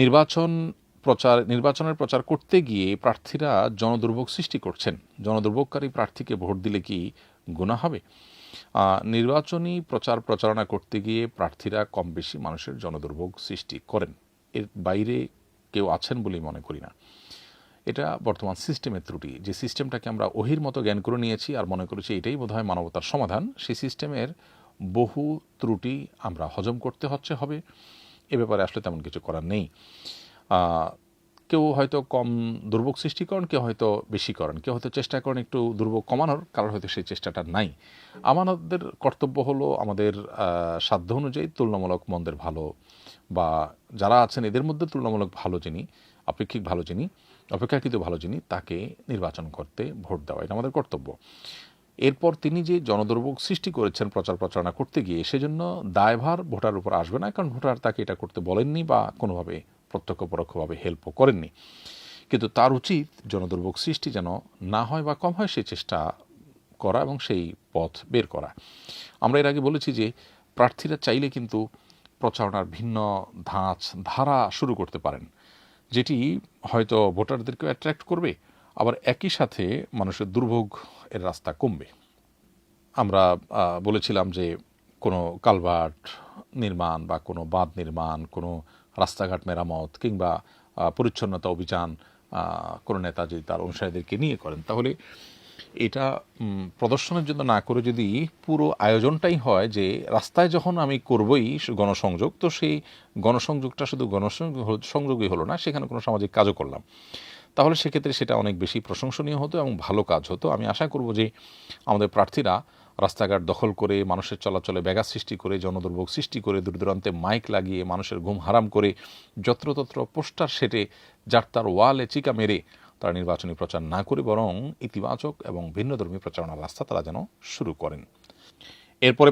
নির্বাচন প্রচার, নির্বাচনের প্রচার করতে গিয়ে প্রার্থীরা জনদুর্ভোগ সৃষ্টি করছেন। জনদুর্ভোগকারী প্রার্থীকে ভোট দিলে কি গুণা হবে? নির্বাচনী প্রচার প্রচারণা করতে গিয়ে প্রার্থীরা কম বেশি মানুষের জনদুর্ভোগ সৃষ্টি করেন। এর বাইরে কেউ আছেন বলেই মনে করি না। এটা বর্তমান সিস্টেমের ত্রুটি। যে সিস্টেমটাকে আমরা ওহির মতো জ্ঞান করে নিয়েছি আর মনে করেছি এটাই বোধহয় মানবতার সমাধান, সেই সিস্টেমের বহু ত্রুটি আমরা হজম করতে হচ্ছে, হবে। এ ব্যাপারে আসলে তেমন কিছু করার নেই। কেউ হয়তো কম দুর্ভোগ সৃষ্টি করেন, কেউ হয়তো বেশি করেন। কেউ হয়তো চেষ্টা করেন একটু দুর্ভোগ কমানোর কারণ হয়তো সেই চেষ্টাটা নাই। আমাদের কর্তব্য হলো আমাদের সাধ্য অনুযায়ী তুলনামূলক মন্দের ভালো বা যারা আছেন এদের মধ্যে তুলনামূলক ভালো যিনি, আপেক্ষিক ভালো যিনি, অপেক্ষাকৃত ভালো যিনি, তাকে নির্বাচন করতে ভোট দেওয়া এটা আমাদের কর্তব্য। এরপর তিনি যে জনদুর্ভোগ সৃষ্টি করেছেন প্রচার প্রচারণা করতে গিয়ে, সেজন্য দায়ভার ভোটার উপর আসবে না, কারণ ভোটার তাকে এটা করতে বলেননি বা কোনোভাবে প্রত্যক্ষ পরোক্ষভাবে হেল্পও করেননি। কিন্তু তার উচিত জনদুর্ভোগ সৃষ্টি যেন না হয় বা কম হয় সেই চেষ্টা করা এবং সেই পথ বের করা। আমরা এর আগে বলেছি যে, প্রার্থীরা চাইলে কিন্তু প্রচারণার ভিন্ন ধাঁচ, ধারা শুরু করতে পারেন, যেটি হয়তো ভোটারদেরকেও অ্যাট্রাক্ট করবে আবার একই সাথে মানুষের দুর্ভোগ এর রাস্তা কমবে। আমরা বলেছিলাম যে কোনো কালভার্ট নির্মাণ বা কোনো বাঁধ নির্মাণ, কোনো রাস্তাঘাট মেরামত কিংবা পরিচ্ছন্নতা অভিযান কোনো নেতা যদি তার অনুসারীদেরকে নিয়ে করেন। তাহলে এটা প্রদর্শনের জন্য না করে যদি পুরো আয়োজনটাই হয় যে রাস্তায় যখন আমি করবই গণসংযোগ, তো সেই গণসংযোগটা শুধু গণসংযোগ, সংযোগই হলো না, সেখানে কোনো সামাজিক কাজও করলাম। তাহলে সেক্ষেত্রে সেটা অনেক বেশি প্রশংসনীয় হতো এবং ভালো কাজ হতো। আমি আশা করব যে আমাদের প্রার্থীরা রাস্তাঘাট দখল করে, মানুষের চলাচলে ব্যাঘাত সৃষ্টি করে জনদুর্ভোগ সৃষ্টি করে দূর দূরান্তে মাইক লাগিয়ে মানুষের ঘুম হারাম করে, যত্রতত্র পোস্টার সেটে যার তার ওয়ালে চিকা মেরে তারা নির্বাচনী প্রচার না করে বরং ইতিবাচক এবং ভিন্নধর্মী প্রচারণার রাস্তা তারা যেন শুরু করেন। এরপরে